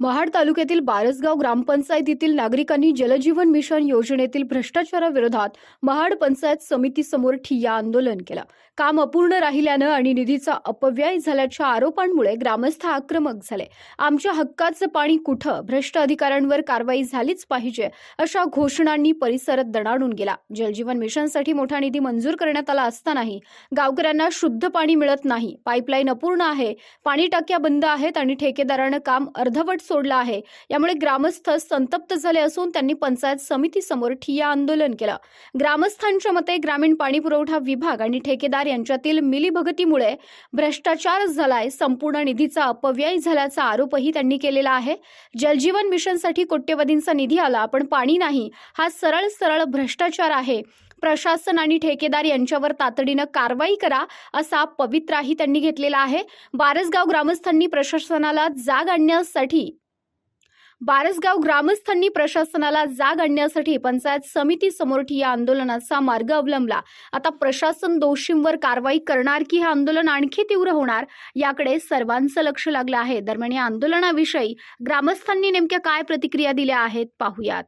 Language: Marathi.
महाड तालुक्यातील बारसगाव ग्रामपंचायतीतील नागरिकांनी जलजीवन मिशन योजनेतील भ्रष्टाचाराविरोधात महाड पंचायत समितीसमोर ठिय्या आंदोलन केलं. काम अपूर्ण राहिल्यानं आणि निधीचा अपव्यय झाल्याच्या आरोपांमुळे ग्रामस्थ आक्रमक झाले. आमच्या हक्काचं पाणी कुठं? भ्रष्ट अधिकाऱ्यांवर कारवाई झालीच पाहिजे अशा घोषणांनी परिसरात दणाडून गेला. जलजीवन मिशनसाठी मोठा निधी मंजूर करण्यात आला असतानाही गावकऱ्यांना शुद्ध पाणी मिळत नाही. पाईपलाईन अपूर्ण आहे. पाणी टाक्या बंद आहेत आणि ठेकेदारानं काम अर्धवट सोडला आहे. यामुळे ग्रामस्थ संतप्त झाले असून त्यांनी पंचायत समितीसमोर ठिय्या आंदोलन केलं. ग्रामस्थांच्या मते ग्रामीण पाणी पुरवठा विभाग आणि ठेकेदार यांच्यातील मिलीभगतीमुळे भ्रष्टाचार झालाय संपूर्ण निधीचा अपव्यय झाल्याचा आरोपही त्यांनी केलेला आहे. जलजीवन मिशनसाठी कोट्यवधींचा निधी आला पण पाणी नाही. हा सरळ सरळ भ्रष्टाचार आहे. प्रशासन आणि ठेकेदार यांच्यावर तातडीनं कारवाई करा असा पवित्राही त्यांनी घेतलेला आहे. बारसगाव ग्रामस्थांनी प्रशासनाला जाग आणण्यासाठी बारसगाव ग्रामस्थांनी प्रशासनाला जाग आणण्यासाठी पंचायत समिती समोर ठिय्या आंदोलनाचा मार्ग अवलंबला. आता प्रशासन दोषींवर कारवाई करणार की हे आंदोलन आणखी तीव्र होणार याकडे सर्वांचं लक्ष लागलं आहे. दरम्यान या आंदोलनाविषयी ग्रामस्थांनी नेमक्या काय प्रतिक्रिया दिल्या आहेत पाहुयात.